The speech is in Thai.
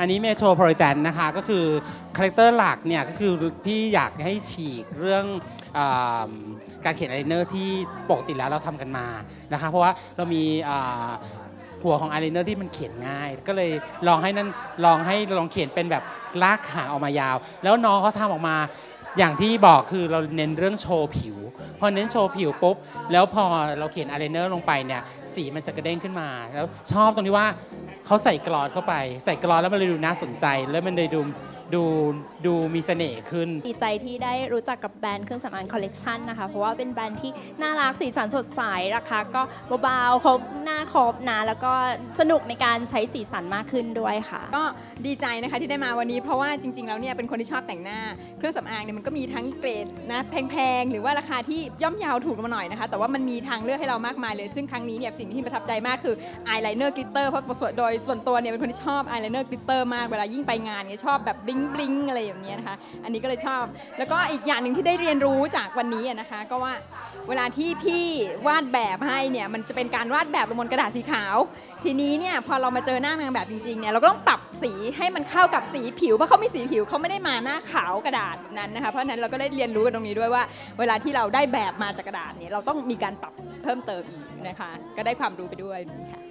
อันนี้เมโทรโพลิแทนนะคะก็คือคาแรคเตอร์หลักเนี่ยก็คือพี่อยากให้ฉีกเรื่องอการเขียนอายไลเนอร์ที่ปกติแล้วเราทำกันมานะคะเพราะว่าเรามีหัวของอายไลเนอร์ที่มันเขียนง่าย ก็เลยลองให้นั่นลองให้ลองเขียนเป็นแบบลากหางออกมายาว แล้วน้องเขาทำออกมาอย่างที่บอกคือเราเน้นเรื่องโชว์ผิว พอเน้นโชว์ผิวปุ๊บ แล้วพอเราเขียนอายไลเนอร์ลงไปเนี่ย สีมันจะกระเด้งขึ้นมา แล้วชอบตรงที่ว่า เขาใส่กรอสเข้าไป ใส่กรอสแล้วมันเลยดูน่าสนใจ แล้วมันเลยดู ดูดูมีเสน่ห์ขึ้น ดีใจที่ได้รู้จักกับแบรนด์เครื่องสำอางคอลเลกชันนะคะ เพราะว่าเป็นแบรนด์ที่น่ารักสีสันสดใสราคาก็เบาๆครบหน้าครบนะแล้วก็สนุกในการใช้สีสันมากขึ้นด้วยค่ะ ก็ดีใจนะคะที่ได้มาวันนี้เพราะว่าจริง ๆ แล้วเนี่ยเป็นคนที่ชอบแต่งหน้า เครื่องสำอางเนี่ยมันก็มีทั้งเกรดนะแพงๆ หรือว่าราคาที่ย่อมเยาวถูกลงมาหน่อยนะคะ แต่ว่ามันมีทางเลือกให้เรามากมายเลย ซึ่งครั้งนี้เนี่ยสิ่งที่ประทับใจมากคืออายไลเนอร์กลิตเตอร์เพราะส่วนโดยส่วนตัวเนี่ยเป็นคนที่ชอบอายไลเนอร์กลิตเตอร์มากเวลายิ่งไปงานเนี่ยชอบแบบบลิงบลิงอะไรอย่างเงี้ยนะคะ อันนี้ก็เลยชอบ แล้วก็อีกอย่างหนึ่งที่ได้เรียนรู้จากวันนี้อะนะคะ ก็ว่าเวลาที่พี่วาดแบบให้เนี่ยมันจะเป็นการวาดแบบลงบนกระดาษสีขาว ทีนี้เนี่ยพอเรามาเจอหน้านางแบบจริงๆเนี่ยเราก็ต้องปรับสีให้มันเข้ากับสีผิวเพราะเขามีสีผิวเขาไม่ได้มาหน้าขาวกระดาษแบบนั้นนะคะเพราะฉะนั้นเราก็ได้เรียนรู้กันตรงนี้ด้วยว่า เวลาที่เราได้แบบมาจากกระดาษเนี่ยเราต้องมีการปรับเพิ่มเติมอีกนะคะ ก็ได้ความรู้ไปด้วยค่ะ